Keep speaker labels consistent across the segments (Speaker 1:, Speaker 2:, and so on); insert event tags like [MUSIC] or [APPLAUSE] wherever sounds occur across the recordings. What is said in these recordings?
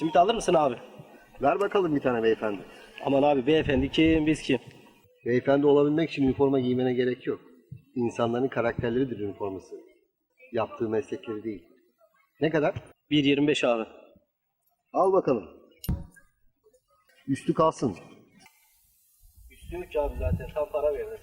Speaker 1: Simit alır mısın abi?
Speaker 2: Ver bakalım bir tane beyefendi.
Speaker 1: Aman abi beyefendi kim biz kim?
Speaker 2: Beyefendi olabilmek için üniforma giymene gerek yok. İnsanların karakterleridir üniforması. Yaptığı meslekleri değil. Ne kadar?
Speaker 1: 1.25 abi.
Speaker 2: Al bakalım. Üstü kalsın.
Speaker 1: Üstü yok abi zaten tam para verdi.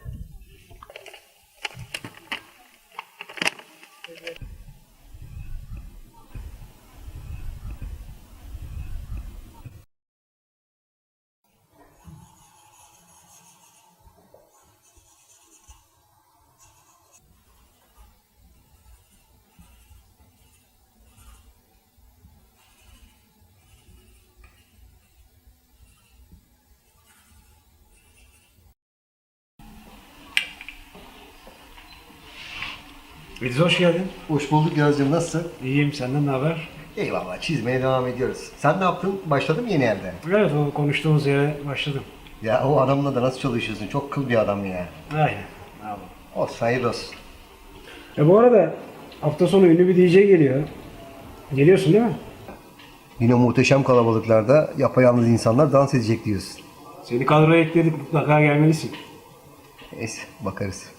Speaker 3: Ediz hoş geldin.
Speaker 2: Hoş bulduk Yazcığım. Nasılsın?
Speaker 3: İyiyim senden ne haber?
Speaker 2: Eyvallah. Çizmeye devam ediyoruz. Sen ne yaptın? Başladın mı yeni yerde?
Speaker 3: Evet o konuştuğumuz yere başladım.
Speaker 2: Ya o adamla da nasıl çalışıyorsun? Çok kıl bir adam ya.
Speaker 3: Aynen. Ne yapalım.
Speaker 2: O hayırlı olsun.
Speaker 3: E bu arada hafta sonu ünlü bir DJ geliyor. Geliyorsun değil mi?
Speaker 2: Yine muhteşem kalabalıklarda yapayalnız insanlar dans edecek diyorsun.
Speaker 3: Seni kadroya ekledik mutlaka gelmelisin.
Speaker 2: Neyse bakarız.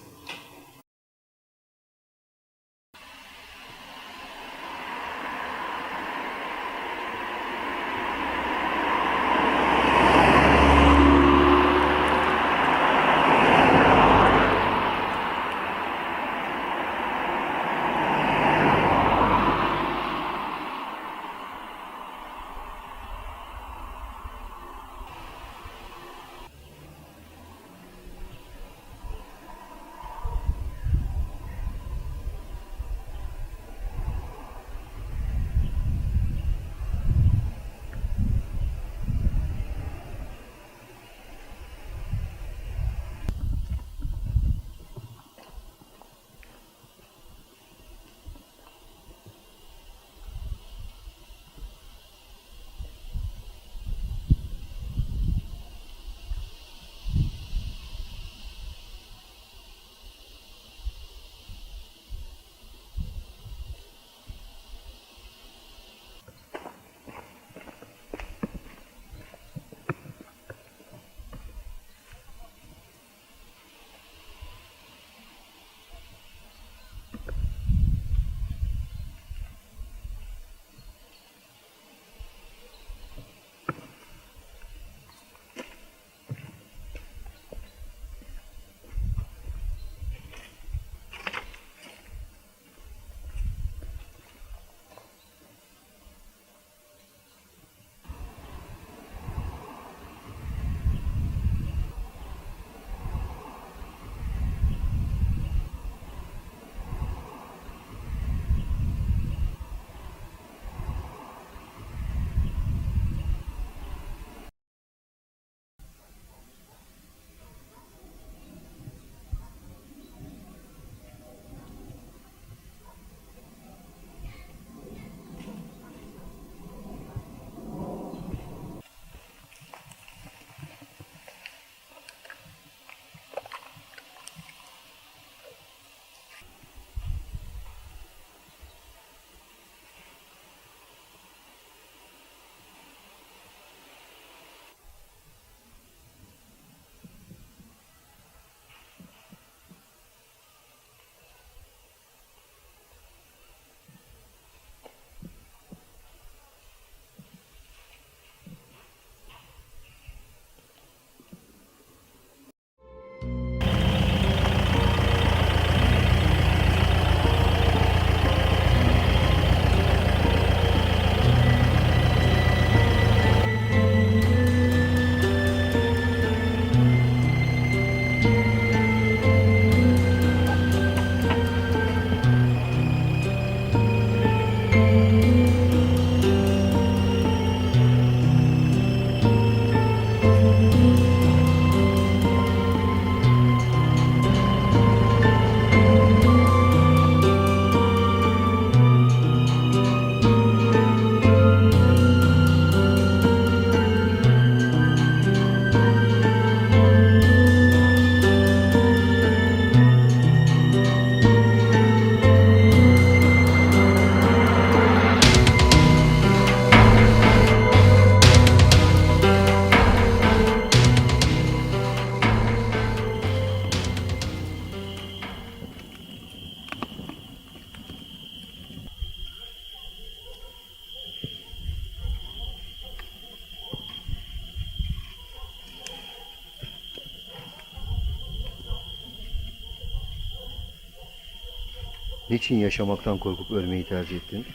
Speaker 2: Niçin yaşamaktan korkup ölmeyi tercih ettin?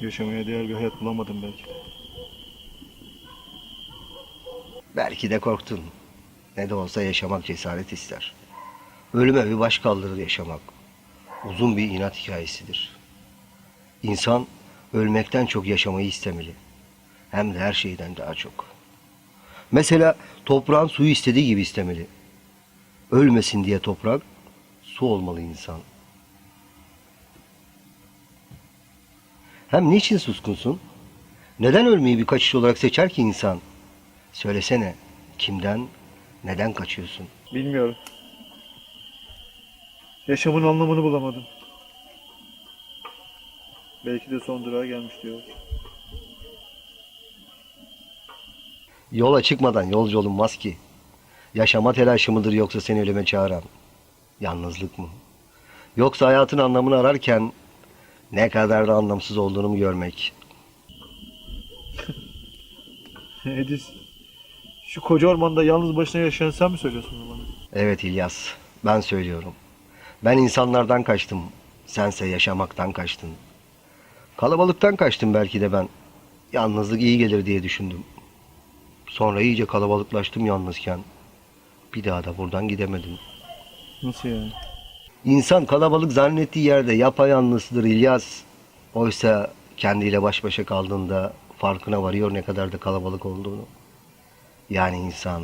Speaker 4: Yaşamaya değer bir hayat bulamadım belki de.
Speaker 2: Belki de korktun. Ne de olsa yaşamak cesaret ister. Ölüme bir baş kaldırır yaşamak. Uzun bir inat hikayesidir. İnsan ölmekten çok yaşamayı istemeli. Hem de her şeyden daha çok. Mesela toprağın suyu istediği gibi istemeli. Ölmesin diye toprak, su olmalı insan. Hem niçin suskunsun? Neden ölmeyi bir kaçış olarak seçer ki insan? Söylesene, kimden, neden kaçıyorsun?
Speaker 4: Bilmiyorum. Yaşamın anlamını bulamadım. Belki de son durağa gelmiş diyor.
Speaker 2: Yola çıkmadan yolcu olunmaz ki. Yaşama telaşı mıdır yoksa seni ölüme çağıran? Yalnızlık mı? Yoksa hayatın anlamını ararken ne kadar da anlamsız olduğunu mu görmek? [LAUGHS]
Speaker 4: Edis, şu koca ormanda yalnız başına yaşayan sen mi söylüyorsun bunu bana?
Speaker 2: Evet İlyas, ben söylüyorum. Ben insanlardan kaçtım, sense yaşamaktan kaçtın. Kalabalıktan kaçtım belki de ben. Yalnızlık iyi gelir diye düşündüm. Sonra iyice kalabalıklaştım yalnızken. Bir daha da buradan gidemedim.
Speaker 4: Nasıl yani?
Speaker 2: İnsan kalabalık zannettiği yerde yapayalnızdır İlyas. Oysa kendiyle baş başa kaldığında farkına varıyor ne kadar da kalabalık olduğunu. Yani insan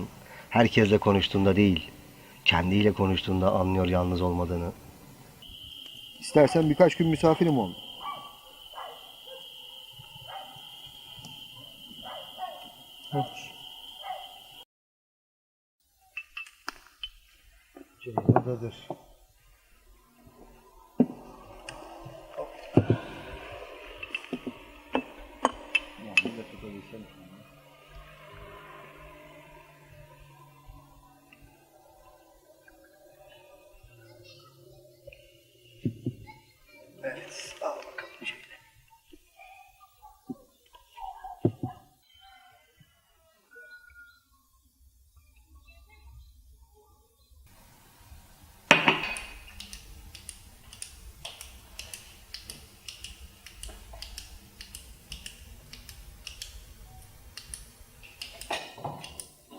Speaker 2: herkesle konuştuğunda değil, kendiyle konuştuğunda anlıyor yalnız olmadığını. İstersen birkaç gün misafirim ol.
Speaker 4: Olur.
Speaker 2: Buradadır.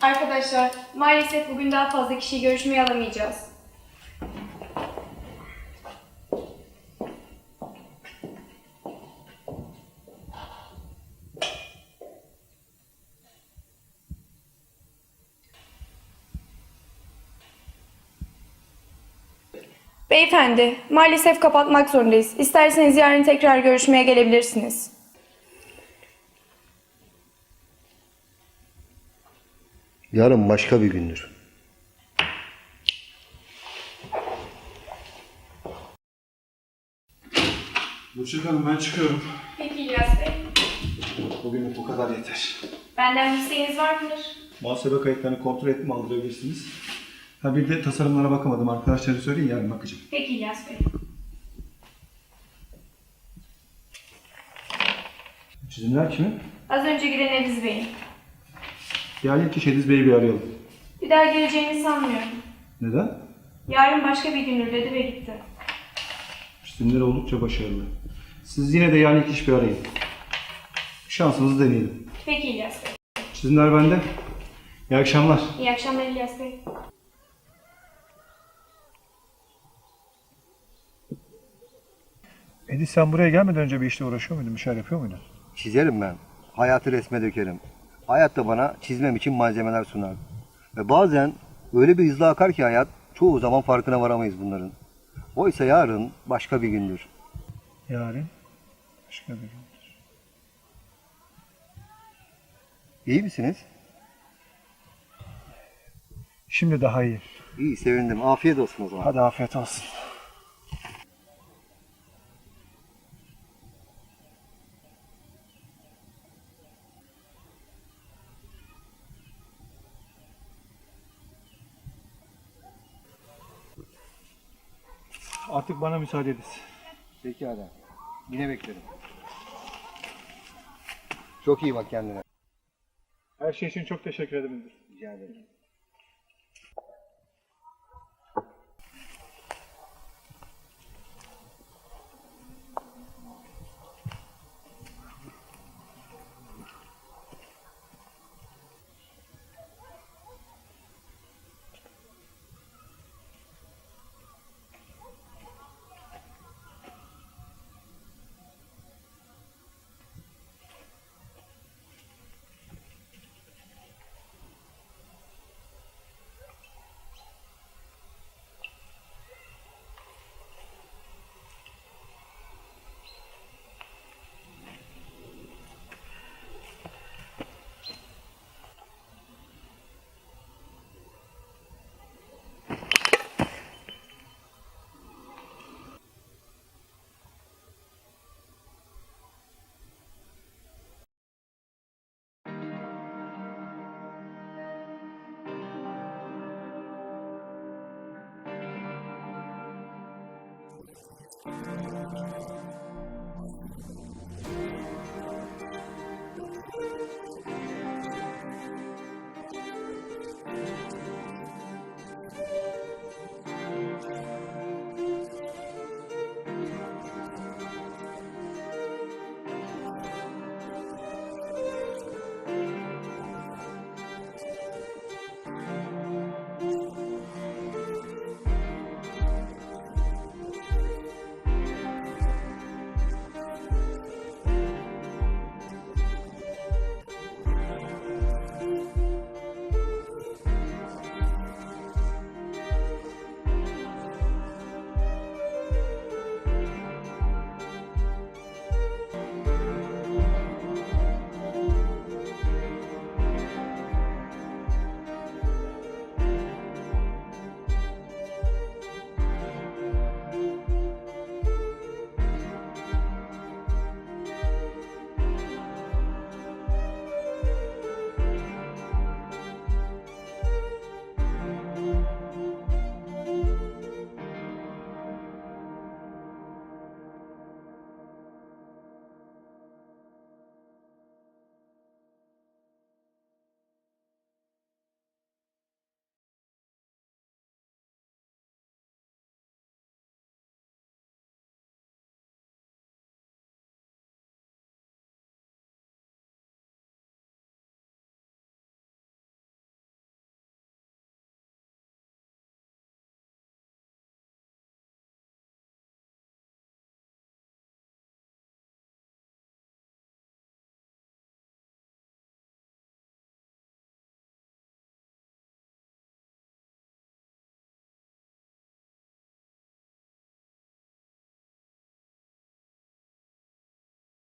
Speaker 5: Arkadaşlar, maalesef bugün daha fazla kişiyi görüşmeye alamayacağız. Beyefendi, maalesef kapatmak zorundayız. İsterseniz yarın tekrar görüşmeye gelebilirsiniz.
Speaker 2: Yarın başka bir gündür.
Speaker 4: Burçak Hanım ben çıkıyorum.
Speaker 5: Peki İlyas Bey.
Speaker 4: Bugün bu kadar yeter.
Speaker 5: Benden bir isteğiniz var mıdır?
Speaker 4: Muhasebe kayıtlarını kontrol ettim aldırabilirsiniz. Ha bir de tasarımlara bakamadım. Arkadaşlara söyleyin yarın bakacağım.
Speaker 5: Peki İlyas Bey.
Speaker 4: Çizimler kimin?
Speaker 5: Az önce giren Ediz Bey'in.
Speaker 4: Yani ilk iş Ediz Bey'i bir arayalım.
Speaker 5: Bir daha geleceğini sanmıyorum.
Speaker 4: Neden?
Speaker 5: Yarın başka bir gündür dedi ve gitti.
Speaker 4: Çizimler oldukça başarılı. Siz yine de yani iş bir arayın. Şansınızı deneyelim.
Speaker 5: Peki İlyas Bey.
Speaker 4: Çizimler bende. İyi akşamlar.
Speaker 5: İyi akşamlar İlyas Bey.
Speaker 4: Ediz sen buraya gelmeden önce bir işle uğraşıyor muydun? Bir şeyler yapıyor muydun?
Speaker 2: Çizerim ben. Hayatı resme dökerim. Hayat da bana çizmem için malzemeler sunar. Ve bazen öyle bir hızla akar ki hayat, çoğu zaman farkına varamayız bunların. Oysa yarın başka bir gündür.
Speaker 4: Yarın başka bir gün.
Speaker 2: İyi misiniz?
Speaker 4: Şimdi daha iyi.
Speaker 2: İyi, sevindim. Afiyet olsun o zaman.
Speaker 4: Hadi afiyet olsun. Bana müsaade edin.
Speaker 2: Peki adam. Yine beklerim. Çok iyi bak kendine.
Speaker 4: Her şey için çok teşekkür ederim.
Speaker 2: Rica ederim. Thank you.